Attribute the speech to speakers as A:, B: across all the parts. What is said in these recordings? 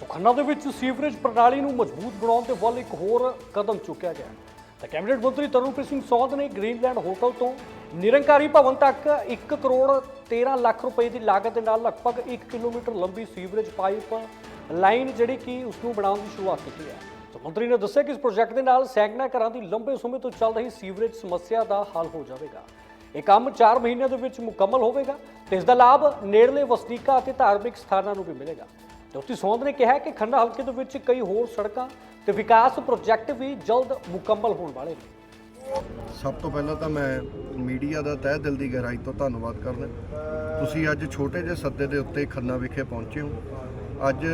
A: ਸੋ ਖੰਨਾ ਦੇ ਵਿੱਚ ਸੀਵਰੇਜ ਪ੍ਰਣਾਲੀ ਨੂੰ ਮਜ਼ਬੂਤ ਬਣਾਉਣ ਦੇ ਵੱਲ ਇੱਕ ਹੋਰ ਕਦਮ ਚੁੱਕਿਆ ਗਿਆ ਤਾਂ ਕੈਬਨਿਟ ਮੰਤਰੀ ਤਰਨਪ੍ਰੀਤ ਸਿੰਘ ਸੌਦ ਨੇ ਗ੍ਰੀਨਲੈਂਡ ਹੋਟਲ ਤੋਂ ਨਿਰੰਕਾਰੀ ਭਵਨ ਤੱਕ 1 ਕਰੋੜ 13 ਲੱਖ ਰੁਪਏ ਦੀ ਲਾਗਤ ਦੇ ਨਾਲ ਲਗਭਗ 1 ਕਿਲੋਮੀਟਰ ਲੰਬੀ ਸੀਵਰੇਜ ਪਾਈਪ ਲਾਈਨ ਜਿਹੜੀ ਕਿ ਉਸ ਨੂੰ ਬਣਾਉਣ ਦੀ ਸ਼ੁਰੂਆਤ ਕੀਤੀ ਹੈ। ਸੋ ਮੰਤਰੀ ਨੇ ਦੱਸਿਆ ਕਿ ਇਸ ਪ੍ਰੋਜੈਕਟ ਦੇ ਨਾਲ ਸੈਂਕੜਾ ਘਰਾਂ ਦੀ ਲੰਬੇ ਸਮੇਂ ਤੋਂ ਚੱਲ ਰਹੀ ਸੀਵਰੇਜ ਸਮੱਸਿਆ ਦਾ ਹੱਲ ਹੋ ਜਾਵੇਗਾ। ਇਹ ਕੰਮ 4 ਮਹੀਨਿਆਂ ਦੇ ਵਿੱਚ ਮੁਕੰਮਲ ਹੋਵੇਗਾ ਤੇ ਇਸ ਦਾ ਲਾਭ ਨੇੜਲੇ ਵਸਨੀਕਾਂ ਅਤੇ ਧਾਰਮਿਕ ਸਥਾਨਾਂ ਨੂੰ ਵੀ ਮਿਲੇਗਾ। ਡਾਕਟਰ ਸੌਂਦ ਨੇ ਕਿਹਾ ਕਿ ਖੰਨਾ ਹਲਕੇ ਦੇ ਵਿੱਚ ਕਈ ਹੋਰ ਸੜਕਾਂ ਤੇ ਵਿਕਾਸ ਪ੍ਰੋਜੈਕਟ ਵੀ ਜਲਦ ਮੁਕੰਮਲ ਹੋਣ ਵਾਲੇ ਨੇ।
B: ਸਭ ਤੋਂ ਪਹਿਲਾਂ ਤਾਂ ਮੈਂ ਮੀਡੀਆ ਦਾ ਤਹਿ ਦਿਲ ਦੀ ਗਹਿਰਾਈ ਤੋਂ ਧੰਨਵਾਦ ਕਰਦਾ। ਤੁਸੀਂ ਅੱਜ ਛੋਟੇ ਜਿਹੇ ਸੱਦੇ ਦੇ ਉੱਤੇ ਖੰਨਾ ਵਿਖੇ ਪਹੁੰਚੇ ਹੋ। ਅੱਜ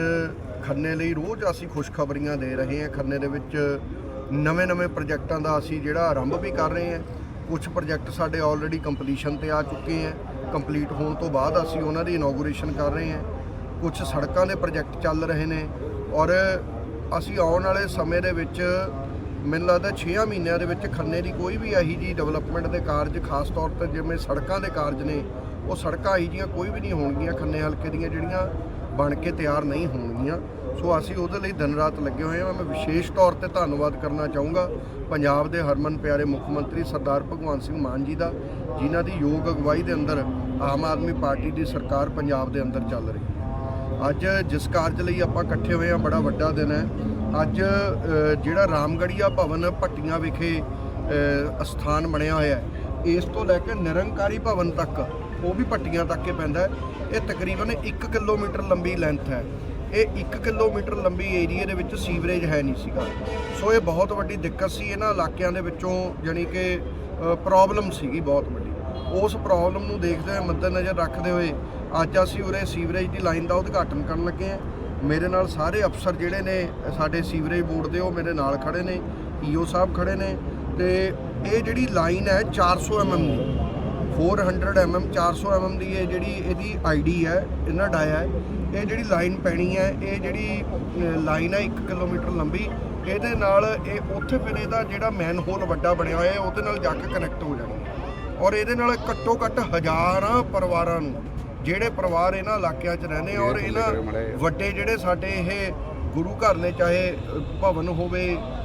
B: ਖੰਨੇ ਲਈ ਰੋਜ਼ ਅਸੀਂ ਖੁਸ਼ਖਬਰੀਆਂ ਦੇ ਰਹੇ ਹਾਂ। ਖੰਨੇ ਦੇ ਵਿੱਚ ਨਵੇਂ-ਨਵੇਂ ਪ੍ਰੋਜੈਕਟਾਂ ਦਾ ਅਸੀਂ ਜਿਹੜਾ ਆਰੰਭ ਵੀ ਕਰ ਰਹੇ ਹਾਂ। ਕੁਝ ਪ੍ਰੋਜੈਕਟ ਸਾਡੇ ਆਲਰੇਡੀ ਕੰਪਲੀਸ਼ਨ ਤੇ ਆ ਚੁੱਕੇ ਹੈ। ਕੰਪਲੀਟ ਹੋਣ ਤੋਂ ਬਾਅਦ ਅਸੀਂ ਉਹਨਾਂ ਦੀ ਇਨੋਗੂਰੇਸ਼ਨ ਕਰ ਰਹੇ ਹਾਂ। ਕੁਝ ਸੜਕਾਂ ਦੇ ਪ੍ਰੋਜੈਕਟ ਚੱਲ ਰਹੇ ਨੇ ਔਰ ਅਸੀਂ ਆਉਣ ਵਾਲੇ ਸਮੇਂ ਦੇ ਵਿੱਚ ਮੈਨੂੰ ਲੱਗਦਾ 6 ਮਹੀਨਿਆਂ ਦੇ ਵਿੱਚ ਖੰਨੇ ਦੀ ਕੋਈ ਵੀ ਇਹੀ ਜੀ ਡਿਵੈਲਪਮੈਂਟ ਦੇ ਕਾਰਜ, ਖਾਸ ਤੌਰ ਤੇ ਜਿਵੇਂ ਸੜਕਾਂ ਦੇ ਕਾਰਜ ਨੇ, ਉਹ ਸੜਕਾਂ ਇਹੀ ਜੀਆਂ ਕੋਈ ਵੀ ਨਹੀਂ ਹੋਣਗੀਆਂ ਖੰਨੇ ਹਲਕੇ ਦੀਆਂ ਜਿਹੜੀਆਂ ਬਣ ਕੇ ਤਿਆਰ ਨਹੀਂ ਹੋਣਗੀਆਂ। ਸੋ ਅਸੀਂ ਉਹਦੇ ਲਈ ਦਿਨ ਰਾਤ ਲੱਗੇ ਹੋਏ ਹਾਂ। ਮੈਂ ਵਿਸ਼ੇਸ਼ ਤੌਰ ਤੇ ਧੰਨਵਾਦ ਕਰਨਾ ਚਾਹੂੰਗਾ ਪੰਜਾਬ ਦੇ ਹਰਮਨ ਪਿਆਰੇ ਮੁੱਖ ਮੰਤਰੀ ਸਰਦਾਰ ਭਗਵੰਤ ਸਿੰਘ ਮਾਨ ਜੀ ਦਾ, ਜਿਨ੍ਹਾਂ ਦੀ ਯੋਗ ਅਗਵਾਈ ਦੇ ਅੰਦਰ ਆਮ ਆਦਮੀ ਪਾਰਟੀ ਦੀ ਸਰਕਾਰ ਪੰਜਾਬ ਦੇ ਅੰਦਰ ਚੱਲ ਰਹੀ ਹੈ। ਅੱਜ ਜਿਸ ਕਾਰਜ ਲਈ ਆਪਾਂ ਇਕੱਠੇ ਹੋਏ ਆ ਬੜਾ ਵੱਡਾ ਦਿਨ ਹੈ। ਅੱਜ ਜਿਹੜਾ ਰਾਮਗੜੀਆ ਭਵਨ ਭੱਟੀਆਂ ਵਿਖੇ ਅ, ਅਸਥਾਨ ਬਣਿਆ ਹੋਇਆ ਹੈ ਇਸ ਤੋਂ ਲੈ ਕੇ ਨਿਰੰਕਾਰੀ ਭਵਨ ਤੱਕ ਉਹ ਵੀ ਭੱਟੀਆਂ ਤੱਕ ਹੀ ਪੈਂਦਾ ਇਹ ਤਕਰੀਬਨ 1 ਕਿਲੋਮੀਟਰ ਲੰਬੀ ਲੈਂਥ ਹੈ। ਇਹ 1 ਕਿਲੋਮੀਟਰ ਲੰਬੀ ਏਰੀਆ ਦੇ ਵਿੱਚ ਸੀਵਰੇਜ ਹੈ ਨਹੀਂ ਸੀਗਾ। ਸੋ ਇਹ ਬਹੁਤ ਵੱਡੀ ਦਿੱਕਤ ਸੀ ਇਹਨਾਂ ਇਲਾਕਿਆਂ ਦੇ ਵਿੱਚੋਂ ਜਾਣੀ ਕਿ ਪ੍ਰੋਬਲਮ ਸੀਗੀ ਬਹੁਤ ਵੱਡੀ। ਉਸ ਪ੍ਰੋਬਲਮ ਨੂੰ ਦੇਖਦੇ ਹੋਏ ਮੱਦੇਨਜ਼ਰ ਰੱਖਦੇ ਹੋਏ ਅੱਜ ਅਸੀਂ ਉਰੇ ਸੀਵਰੇਜ ਦੀ ਲਾਈਨ ਦਾ ਉਦਘਾਟਨ ਕਰਨ ਲੱਗੇ ਹਾਂ। ਮੇਰੇ ਨਾਲ ਸਾਰੇ ਅਫਸਰ ਜਿਹੜੇ ਨੇ, ਸਾਡੇ ਸੀਵਰੇਜ ਬੋਰਡ ਦੇ, ਉਹ ਮੇਰੇ ਨਾਲ ਖੜੇ ਨੇ, ਈਓ ਸਾਹਿਬ ਖੜੇ ਨੇ ਤੇ ਇਹ ਜਿਹੜੀ ਲਾਈਨ ਹੈ 400 mm ਦੀ 400 mm 400 mm ਦੀ ਇਹ ਜਿਹੜੀ ਇਹਦੀ ਆਈਡੀ ਹੈ, ਇਹਨਾਂ ਡਾਇਆ ਹੈ। ਇਹ ਜਿਹੜੀ ਲਾਈਨ ਪੈਣੀ ਹੈ, ਇਹ ਜਿਹੜੀ ਲਾਈਨ ਹੈ 1 ਕਿਲੋਮੀਟਰ ਲੰਬੀ, ਇਹਦੇ ਨਾਲ ਇਹ ਉੱਥੇ ਫਿਰ ਇਹਦਾ ਜਿਹੜਾ ਮੈਨ ਹੋਲ ਵੱਡਾ ਬਣਿਆ ਹੋਇਆ ਹੈ ਉਹਦੇ ਨਾਲ ਜਾ ਕੇ ਕਨੈਕਟ ਹੋ ਜਾਣੀ। ਔਰ ਇਹਦੇ ਨਾਲ ਘੱਟੋ ਘੱਟ ਹਜ਼ਾਰਾਂ ਪਰਿਵਾਰਾਂ ਨੂੰ ਜਿਹੜੇ ਪਰਿਵਾਰ ਇਹਨਾਂ ਇਲਾਕਿਆਂ 'ਚ ਰਹਿੰਦੇ ਆ ਔਰ ਇਹਨਾਂ ਵੱਡੇ ਜਿਹੜੇ ਸਾਡੇ ਇਹ ਗੁਰੂ ਘਰ ਨੇ ਚਾਹੇ ਭਵਨ ਹੋਵੇ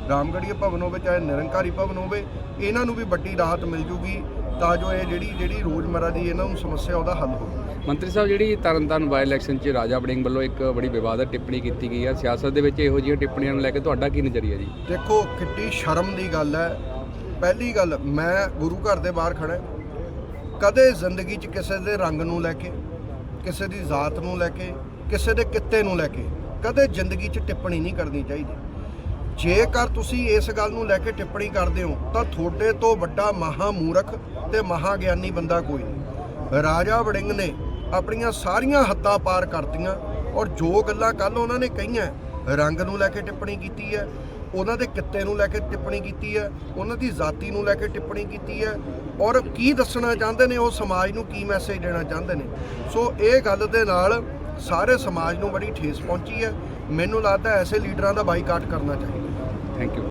B: ਰਾਮਗੜੀਆ ਭਵਨ ਹੋਵੇ ਚਾਹੇ ਨਿਰੰਕਾਰੀ ਭਵਨ ਹੋਵੇ ਇਹਨਾਂ ਨੂੰ ਵੀ ਵੱਡੀ ਰਾਹਤ ਮਿਲ ਜੂਗੀ ਤਾਂ ਜੋ ਇਹ ਜਿਹੜੀ ਜਿਹੜੀ ਰੋਜ਼ਮਰਾ ਦੀ ਇਹਨਾਂ ਨੂੰ ਸਮੱਸਿਆ ਉਹਦਾ ਹੱਲ ਹੋਵੇ।
C: ਮੰਤਰੀ ਸਾਹਿਬ ਜਿਹੜੀ ਤਰਨਤਾਰਨ ਬਾਈ ਇਲੈਕਸ਼ਨ 'ਚ ਰਾਜਾ ਵੜਿੰਗ ਵੱਲੋਂ ਇੱਕ ਬੜੀ ਵਿਵਾਦਤ ਟਿੱਪਣੀ ਕੀਤੀ ਗਈ ਹੈ ਸਿਆਸਤ ਦੇ ਵਿੱਚ ਇਹੋ ਜਿਹੀਆਂ ਟਿੱਪਣੀਆਂ ਨੂੰ ਲੈ ਕੇ ਤੁਹਾਡਾ ਕੀ ਨਜ਼ਰੀਆ ਜੀ?
B: ਦੇਖੋ ਕਿੱਡੀ ਸ਼ਰਮ ਦੀ ਗੱਲ ਹੈ। ਪਹਿਲੀ ਗੱਲ ਮੈਂ ਗੁਰੂ ਘਰ ਦੇ ਬਾਹਰ ਖੜਾ ਕਦੇ ਜ਼ਿੰਦਗੀ 'ਚ ਕਿਸੇ ਦੇ ਰੰਗ ਨੂੰ ਲੈ ਕੇ, ਕਿਸੇ ਦੀ ਜ਼ਾਤ ਨੂੰ ਲੈ ਕੇ, ਕਿਸੇ ਦੇ ਕਿੱਤੇ ਨੂੰ ਲੈ ਕੇ ਕਦੇ ਜ਼ਿੰਦਗੀ 'ਚ ਟਿੱਪਣੀ ਨਹੀਂ ਕਰਨੀ ਚਾਹੀਦੀ। ਜੇਕਰ ਤੁਸੀਂ ਇਸ ਗੱਲ ਨੂੰ ਲੈ ਕੇ ਟਿੱਪਣੀ ਕਰਦੇ ਹੋ, ਤਾਂ ਤੁਹਾਡੇ ਤੋਂ ਵੱਡਾ ਮਹਾ ਮੂਰਖ ਤੇ ਮਹਾ ਗਿਆਨੀ ਬੰਦਾ ਕੋਈ ਨਹੀਂ। ਰਾਜਾ ਵੜਿੰਗ ਨੇ ਆਪਣੀਆਂ ਸਾਰੀਆਂ ਹੱਦਾਂ ਪਾਰ ਕਰਤੀਆਂ ਔਰ ਜੋ ਗੱਲਾਂ ਕੱਲ ਉਹਨਾਂ ਨੇ ਕਹੀਆਂ, ਰੰਗ ਨੂੰ ਲੈ ਕੇ ਟਿੱਪਣੀ ਕੀਤੀ ਹੈ ਉਹਨਾਂ ਦੇ ਕਿੱਤੇ ਨੂੰ ਲੈ ਕੇ ਟਿੱਪਣੀ ਕੀਤੀ ਹੈ, ਉਹਨਾਂ ਦੀ ਜ਼ਾਤੀ ਨੂੰ ਲੈ ਕੇ ਟਿੱਪਣੀ ਕੀਤੀ ਹੈ ਔਰ ਕੀ ਦੱਸਣਾ ਚਾਹੁੰਦੇ ਨੇ, ਉਹ ਸਮਾਜ ਨੂੰ ਕੀ ਮੈਸੇਜ ਦੇਣਾ ਚਾਹੁੰਦੇ ਨੇ? ਸੋ ਇਹ ਗੱਲ ਦੇ ਨਾਲ ਸਾਰੇ ਸਮਾਜ ਨੂੰ ਬੜੀ ਠੇਸ ਪਹੁੰਚੀ ਹੈ। ਮੈਨੂੰ ਲੱਗਦਾ ਐਸੇ ਲੀਡਰਾਂ ਦਾ ਬਾਈਕਾਟ ਕਰਨਾ ਚਾਹੀਦਾ।
C: Thank you